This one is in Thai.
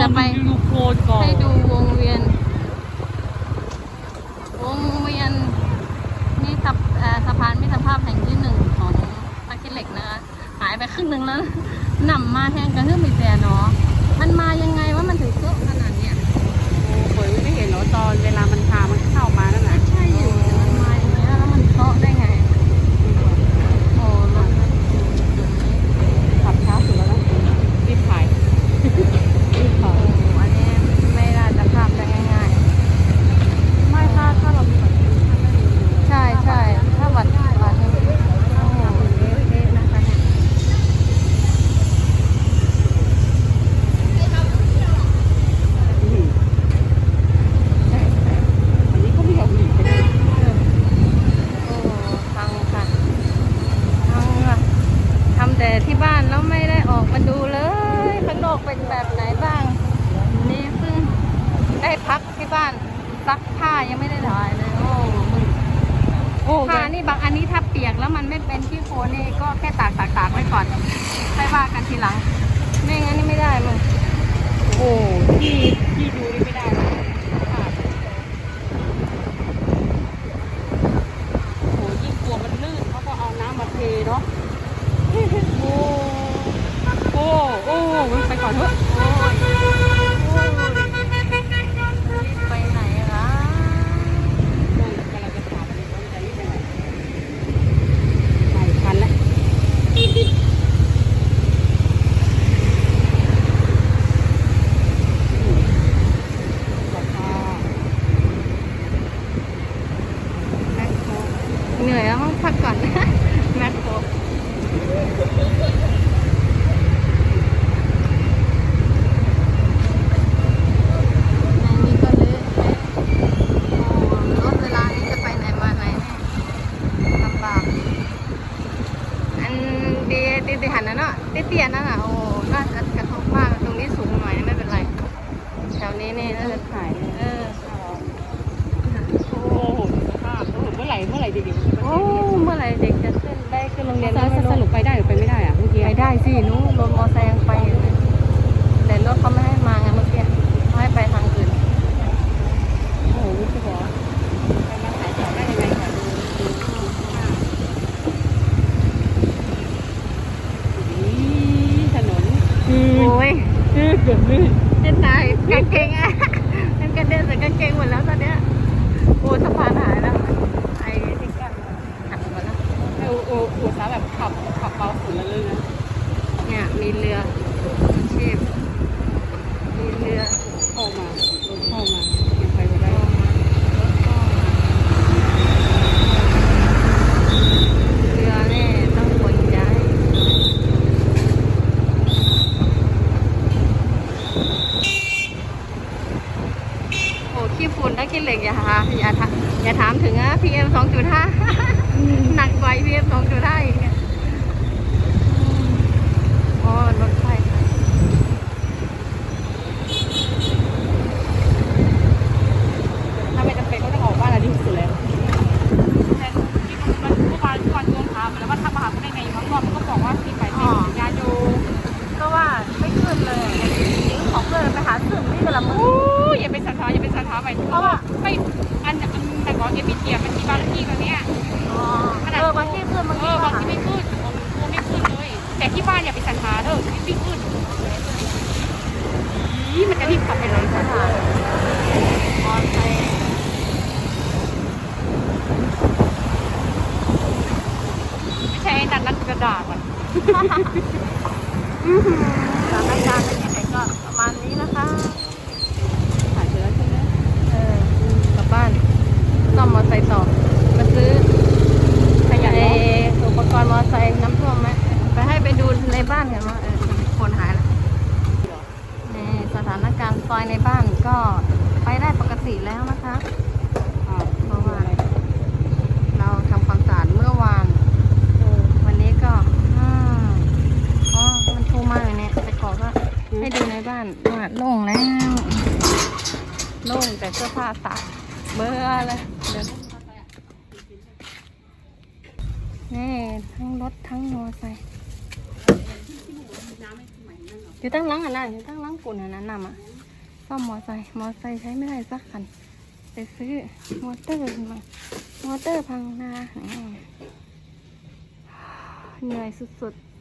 จะไปดูโคลนก่อนให้ดูวงเวียน วงเวียนนี่สะเอ่อสะพานมิตรภาพแห่งที่หนึ่งของตะกิเหล็กนะคะหายไปครึ่งหนึ่งแล้ว หนำมาแทงกระหึ่มอีกแต่เนาะมันมายังไงว่ามันถึงเยอะขนาดเนี้ยโอ้โหไม่เห็นเหรอตอนเวลามันพามันเข้ามานั่นน่ะใช่อยู่แต่มันมาอย่างเงี้ยแล้วมันเคาะได้ไง โอ้รถจุดนี้ ขับช้าสุดแล้วนะรีบถ่ายรีบถ่าย โอ้อันนี้ไม่น่าจะข้ามได้ง่าย ไม่ถ้าถ้าเรามีบัตรคิวถ้าไม่มี ๆ ใช่ใช่ถ้าวัดวัดนี่โอ้โหเละๆนะคะเนี่ย อืม ใช่ใช่ อันนี้ก็ไม่เอาบุหรี่ไปเลย โอ้ฟังค่ะฟังค่ะทำแต่ที่บ้านแล้วไม่ได้ออกมาดูเลยข้างนอกเป็นแบบไหนบ้าง นี่เพิ่ง ได้พักที่บ้านซักผ้ายังไม่ได้ถ่ายเลย โอ้มึงโอ้ผ้านี่บางอันนี้ถ้าเปียกแล้วมันไม่เป็นที่โคนนี่ก็แค่ตากตากตากไว้ก่อนค่อยว่ากันทีหลัง ไม่งั้นนี่ไม่ได้มึงโอ้ที่ที่ดูนี่ไม่ได้นะขาดโอ้ยิ่งกลัวมันลื่นเขาก็เอาน้ำมาเทเนาะโอ้โอ้โอ้ไปก่อนเถอะ โอ้ยโอ้ยไปไหนล่ะ นั่นกำลังจะถามเลยว่าจะรีบไปไหนไปทันแล้วราคา แมคโครเหนื่อยแล้วมั้ง พักก่อนแมคโครในนี้ก็เละเทะโอ้รถเวลานี้จะไปไหนมาไหนเนี่ยลำบาก อันดีตีตีหันนะเนาะตีเตียนนั่นอะโอ้น่าจะกระทบมากตรงนี้สูงหน่อยไม่เป็นไร แถวนี้นี่น่าจะ ขาย เออ โอ้โหสภาพโอ้โหเมื่อไหร่เมื่อไหร่เด็กๆจะ โอ้เมื่อไหร่เด็กจะขึ้นได้ขึ้นโรงเรียน ส ก็ไม่ รุป รู้ สรุปไปได้หรือไปไม่ได้อะเมื่อกี้ ไปได้สิหนู้รถมอไซค์ยังไปอยู่เลยแต่รถเขาไม่ให้มาไงเมื่อกี้เขาให้ไปทางอื่น โอ้โหรู้สึกว่าไปมาขายของได้ยังไงคะดูดูดูข้างหน้านี่ถนน โอ้ยเกือบลื่นเจ็นนายกางเกงอะมันกระเด็นใส่กางเกงหมดแล้วตอนเนี้ยโอ้สะพานหายแล้วไอ้ที่กั้นหักหมดแล้วโอ้โอ้โอ้สาแบบขับขับเบาสุดแล้วเลยนะเนี่ยมีเรือชีพ 2.5หนักไวพีเอฟ2.5 อ้ยอย่าเป็นสันทาอย่าเป็นสันทาไปเพราะว่าไม่อันอันแต่ก่อนเอพีเทียมันมีบางที่ตรงเนี้ยอ๋อเออบางที่ขึ้นบางเอที่อบางหาที่ไม่ขึ้นบางที่ไม่ขึ้นเลย แต่ที่บ้านอย่าไปสันทาเถอะที่ไม่ขึ้นอีมันจะรีบขับไปเลยสถานมอไซค์ไม่ใช่ไอ้นั่นนั่นกระดาษอะสถานการณ์เป็นยังไงก็ประมาณนี้นะคะ ถ่ายเสร็จแล้วใช่ไหม เออกลับบ้าน ซ่อมมอไซค์ต่อ มาซื้อขยันไอเนาะอุปกรณ์มอไซค์น้ำท่วมไหมไปให้ไปดูในบ้านเห็นว่าเออคนหายแล้วนี่สถานการณ์ซอยในบ้านก็ไปได้ปกติแล้วนะคะอ่าเพราะว่าเราทำความสะอาดเมื่อวานเออวันนี้ก็อ่าอ๋อมันทูมากเลยเนี่ยแต่ก่อนก็ให้ดูในบ้านว่าโล่งแล้วโล่งแต่เสื้อผ้าตาก เบื่อเลยเดี๋ยวนี่ทั้งรถทั้งมอไซค์อยู่ตั้งหลังอันนั้นอยู่ตั้งหลังกุ่นอันนั้นนำอะอซ่อมมอไซค์มอไซค์ใช้ไม่ได้สักคันไปซื้อมอเตอร์มามอเตอร์พังนาเหนื่อยสุดๆ